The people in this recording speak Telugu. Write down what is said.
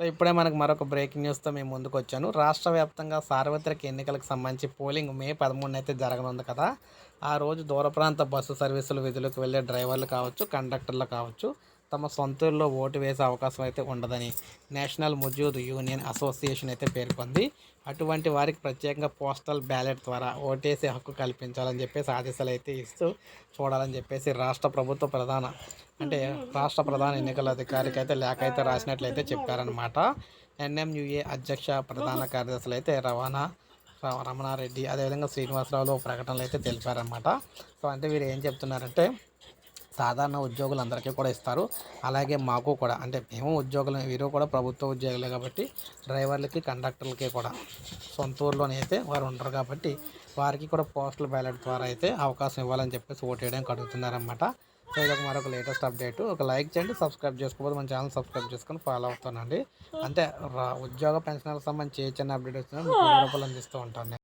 సో ఇప్పుడే మనకు మరొక బ్రేకింగ్ న్యూస్తో మేము ముందుకు వచ్చాను రాష్ట్ర వ్యాప్తంగా సార్వత్రిక ఎన్నికలకు సంబంధించి పోలింగ్ మే పదమూడున అయితే జరగనుంది కదా. ఆ రోజు దూర ప్రాంత బస్సు సర్వీసులు విధులకు వెళ్ళే డ్రైవర్లు కావచ్చు కండక్టర్లు కావచ్చు. తమ సొంత ఓటు వేసే అవకాశం అయితే ఉండదని నేషనల్ ముజూద్ యూనియన్ అసోసియేషన్ అయితే పేర్కొంది. అటువంటి వారికి ప్రత్యేకంగా పోస్టల్ బ్యాలెట్ ద్వారా ఓటేసే హక్కు కల్పించాలని చెప్పేసి ఆదేశాలు అయితే ఇస్తూ చూడాలని చెప్పేసి రాష్ట్ర ప్రభుత్వ ప్రధాన అంటే రాష్ట్ర ప్రధాన ఎన్నికల అధికారికి అయితే లేఖ అయితే రాసినట్లయితే చెప్పారనమాట ఎన్ఎంయుఏ అధ్యక్ష ప్రధాన కార్యదర్శులు అయితే రవాణా ర- రమణారెడ్డి అదేవిధంగా శ్రీనివాసరావులు ప్రకటనలు అయితే తెలిపారనమాట సో అంటే వీరు ఏం చెప్తున్నారంటే సాధారణ ఉద్యోగులందరికీ కూడా ఇస్తారు. అలాగే మాకు కూడా అంటే మేము ఉద్యోగులు వీరు కూడా ప్రభుత్వ ఉద్యోగులే కాబట్టి డ్రైవర్లకి కండక్టర్లకి కూడా సొంత ఊర్లోనే అయితే వారు ఉంటారు కాబట్టి వారికి కూడా పోస్టల్ బ్యాలెట్ ద్వారా అయితే అవకాశం ఇవ్వాలని చెప్పేసి ఓటు వేయడానికి అడుగుతున్నారన్నమాట సో ఇది ఒక మరొక లేటెస్ట్ అప్డేట్. ఒక లైక్ చేయండి సబ్స్క్రైబ్ చేసుకోకపోతే మన ఛానల్ సబ్స్క్రైబ్ చేసుకొని ఫాలో అవుతానండి. అంటే ఉద్యోగ పెన్షన్లకు సంబంధించి ఏ చిన్న అప్డేట్ వచ్చినా మీకు అందిస్తూ ఉంటాను